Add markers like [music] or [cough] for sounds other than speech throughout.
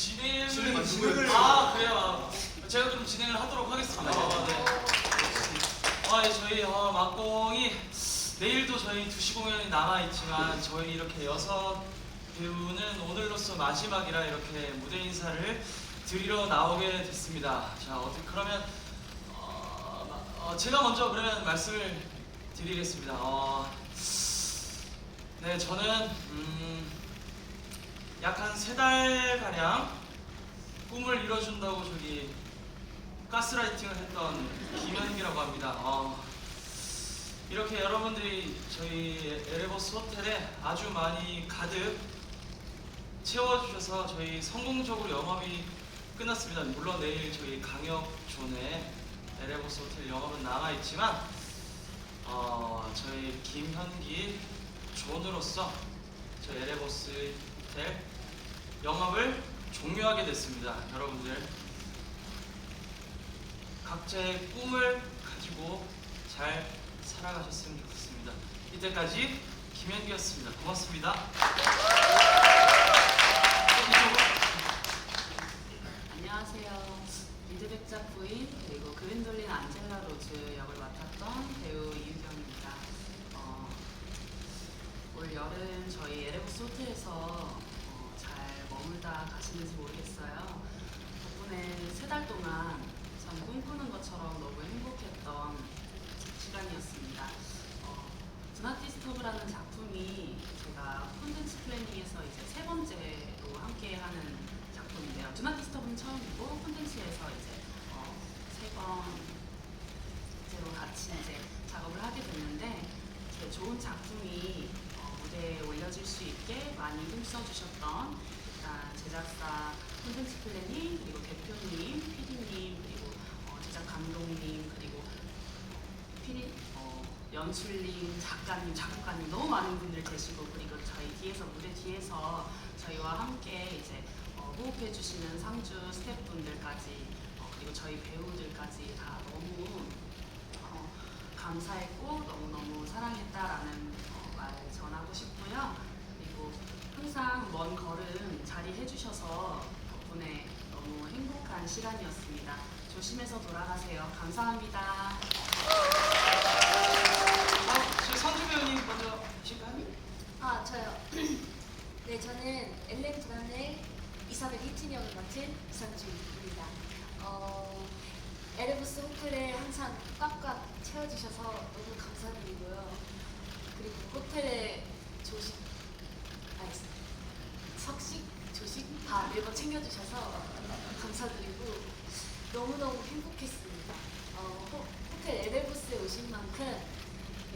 진행을 진행을 누구예요? 아 그래요. 제가 좀 진행을 하도록 하겠습니다. 아, 네. 아, 네. 아 예, 저희 어, 막공이 내일도 저희 2시 공연이 남아있지만 저희 이렇게 여섯 배우는 오늘로써 마지막이라 이렇게 무대 인사를 드리러 나오게 됐습니다. 자, 어떻게 그러면 어, 어, 제가 먼저 그러면 말씀을 드리겠습니다. 어, 네, 저는 음, 약 한 세 달 가량 꿈을 이뤄준다고 저기 가스라이팅을 했던 김현기라고 합니다. 어, 이렇게 여러분들이 저희 에레버스 호텔에 아주 많이 가득 채워주셔서 저희 성공적으로 영업이 끝났습니다. 물론 내일 저희 강역존에 에레버스 호텔 영업은 남아있지만 어, 저희 김현기 존으로서 저희 에레버스 호텔 영업을 종료하게 됐습니다. 여러분들 각자의 꿈을 가지고 잘 살아가셨으면 좋겠습니다. 이때까지 김현기였습니다. 고맙습니다. 안녕하세요. 미드백작 부인 그리고 그린돌린 안젤라 로즈 역을 맡았던 배우 이유경입니다. 어, 올 여름 저희 에레브스 호텔에서 가시는지 모르겠어요. 덕분에 세 달 동안 참 꿈꾸는 것처럼 너무 행복했던 시간이었습니다. 어, 드나티스토브라는 작품이 제가 콘텐츠 플래닝에서 이제 세 번째로 함께하는 작품인데요. 드나티스토브는 처음이고 콘텐츠에서 이제 어, 세 번째로 같이 이제 작업을 하게 됐는데 제 좋은 작품이 어, 무대에 올려질 수 있게 많이 힘써주셨던 일단 제작사 콘텐츠 플래닝 그리고 대표님, PD님 그리고 어, 제작 감독님 그리고 피디, 어, 연출님, 작가님, 작곡가님 너무 많은 분들 계시고 그리고 저희 뒤에서 무대 뒤에서 저희와 함께 이제 어, 호흡해 주시는 상주 스태프분들까지 어, 그리고 저희 배우들까지 다 너무 어, 감사했고 너무너무 사랑했다라는 어, 말 전하고 싶고요. 항상 먼 걸음 자리해 주셔서 덕분에 너무 행복한 시간이었습니다. 조심해서 돌아가세요. 감사합니다. 어, 저 선주 배우님 먼저 하실까요? 아 저요. [clears throat] 네 저는 엘렌 드란의 이사벨 히튼 역을 맡은 이상주입니다. 어, 에르부스 호텔에 항상 꽉꽉 채워주셔서 너무 감사드리고요. 그리고 호텔에 조식, 아니 석식, 조식 다 매번 챙겨주셔서 감사드리고 너무너무 행복했습니다. 어, 호, 호텔 에르부스에 오신 만큼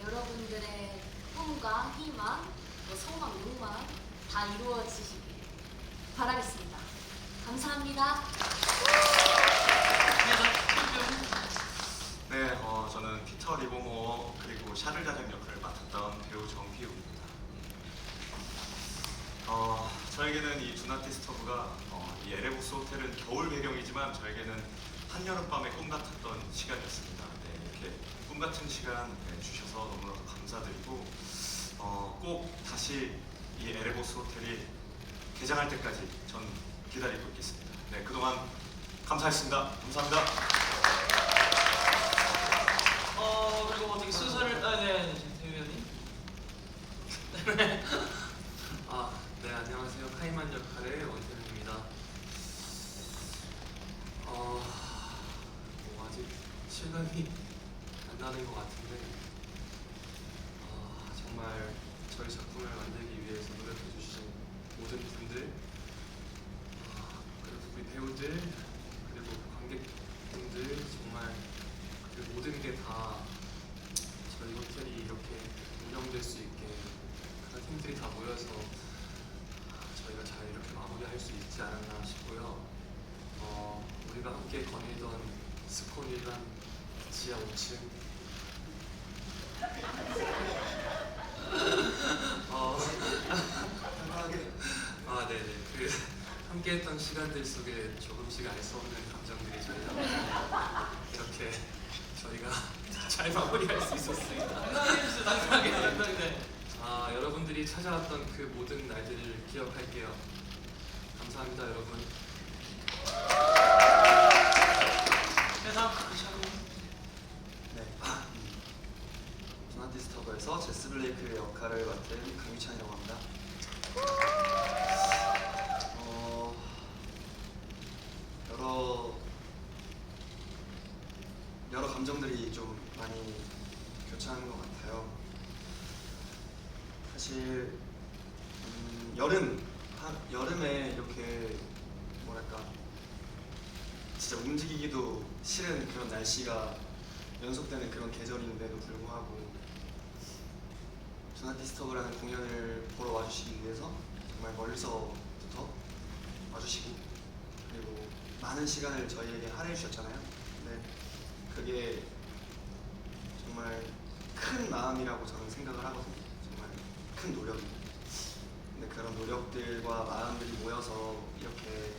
여러분들의 꿈과 희망, 뭐 소망, 로망 다 이루어지시길 바라겠습니다. 감사합니다. 네, 어, 저는 피터 리보모 그리고 샤를 자장 역할을 맡았던 배우 정피우입니다. 어, 저에게는 이 두나티스터브가 어, 이 에레보스 호텔은 겨울 배경이지만 저에게는 한여름밤의 꿈 같았던 시간이었습니다. 네, 이렇게 꿈 같은 시간 네, 주셔서 너무나도 감사드리고 어, 꼭 다시 이 에레보스 호텔이 개장할 때까지 전 기다리고 있겠습니다. 네, 그동안 감사했습니다. 감사합니다. 어 그리고 어떻게 순서를 아네 배우님. 네. 아, 네, 안녕하세요. 카이만 역할의 원태민입니다. 어, 뭐 아직 실감이 안 나는 것 같은데, 어, 정말 저희 작품을 만들기 위해서 노력해주신 모든 분들, 어, 그리고 배우들, 그리고 관객분들, 정말 그 모든 게 다 저희 호텔이 이렇게 운영될 수 있게 그런 팀들이 다 모여서 저희가 잘 이렇게 마무리할 수 있지 않았나 싶고요. 어, 우리가 함께 거닐던 스콘이란 지하 5층. 어, 아, 네네. 그 함께했던 시간들 속에 조금씩 알 수 없는 감정들이 저희가 이렇게 저희가 [laughs] 잘 마무리할 수 있었습니다. 당당하게 당당하게. 아, 여러분들이 찾아왔던 그 모든 날들을 기억할게요. 감사합니다, 여러분. 네 샤로. 네. 도나티스터브에서 스토브에서 제스 블레이크의 역할을 맡은 강유찬이라고 합니다. 감정들이 좀 많이 교차하는 것 같아요. 사실 음, 여름 한, 여름에 이렇게 뭐랄까 진짜 움직이기도 싫은 그런 날씨가 연속되는 그런 계절인데도 불구하고 조나티스터브라는 공연을 보러 와주시기 위해서 정말 멀리서부터 와주시고 그리고 많은 시간을 저희에게 할애해 주셨잖아요. 네, 그게 정말 큰 마음이라고 저는 생각을 하거든요. 정말 큰 노력입니다. 근데 그런 노력들과 마음들이 모여서 이렇게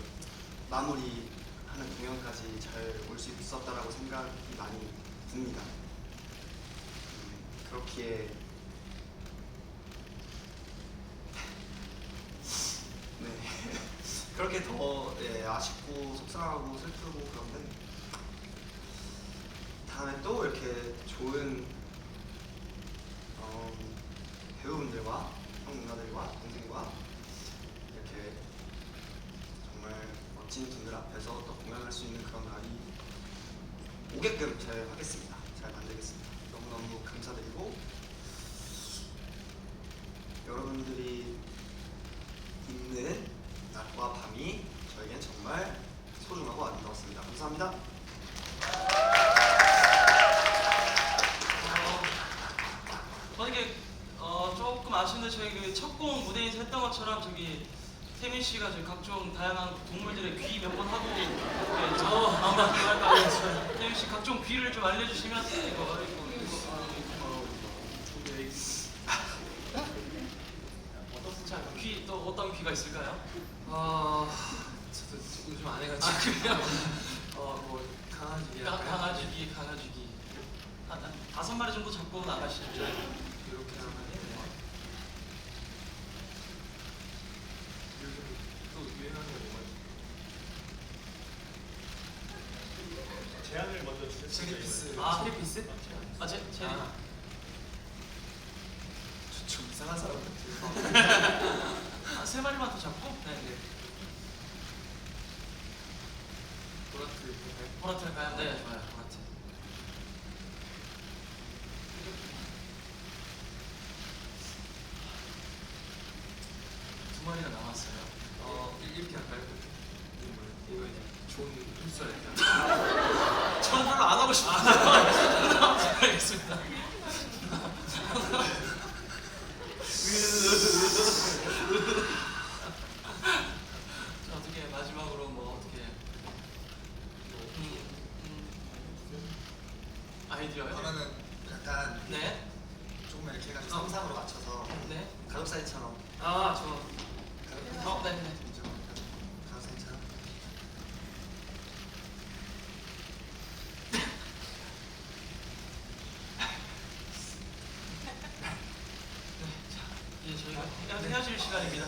마무리하는 공연까지 잘 올 수 있었다라고 생각이 많이 듭니다. 음, 그렇기에 [laughs] 네 [laughs] 그렇게 더 예, 아쉽고 속상하고 슬프고 그런데 다음에 또 이렇게 좋은 어, 배우분들과 형 누나들과 동생과 이렇게 정말 멋진 분들 앞에서 또 공연할 수 있는 그런 날이 오게끔 잘 하겠습니다. 잘 만들겠습니다. 너무너무 감사드리고 여러분들이 있는 낮과 밤이 저에겐 정말 소중하고 아름다웠습니다. 감사합니다. 어, 만약에 어, 조금 아쉬운데 저희 그 첫 곡 무대에서 했던 것처럼 저기 태민 씨가 저희 각종 다양한 동물들의 귀 몇 번 하고 네, 저 아마 뭐랄까 태민 씨 각종 귀를 좀 알려주시면 이거 이거 이거 자귀또 어떤 귀가 있을까요? 아 저도 요즘 안 해가지고 아 그래요? 어뭐 강아지 가- 강아지 귀 강아지 귀 한, 한 다섯 마리 정도 잡고 나가시죠. 이렇게 하면 요즘 또 유행하는 거 뭐가 있어? 제안을 체리피스 아, 체리피스? 아, 제, 제, 아. 저- 좀 이상한 사람 같아요. [laughs] 아, 세 마리만 더 잡고, 네, 네. 보라트 할까요? 보라트 할까요? 네, 좋아요, 보라트. 두 마리가 남았어요. 어 이- 이렇게 할까요? 이거 뭐예요? 이거 이제 좋은 흡수할 때 [laughs] 저는 별로 안 하고 싶어요. 알겠습니다. 자, 어떻게 마지막으로 뭐 어떻게 음, 음. 아이디어요? 그러면은 약간 네, 조금 이렇게 해가지고 상상으로 맞춰서 네. 가족 사진처럼 아, 저. 가족 어, 네, 네. 그죠? 가족 사진처럼 이제 헤어- 헤어질 시간입니다.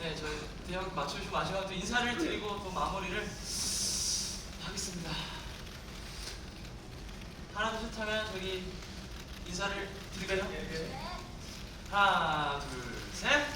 네, 저희 대학 맞추시고 마지막 또 인사를 드리고 또 마무리를 하겠습니다. 하나 둘 셋 하면 저기 인사를 드릴까요? 하나 둘 셋.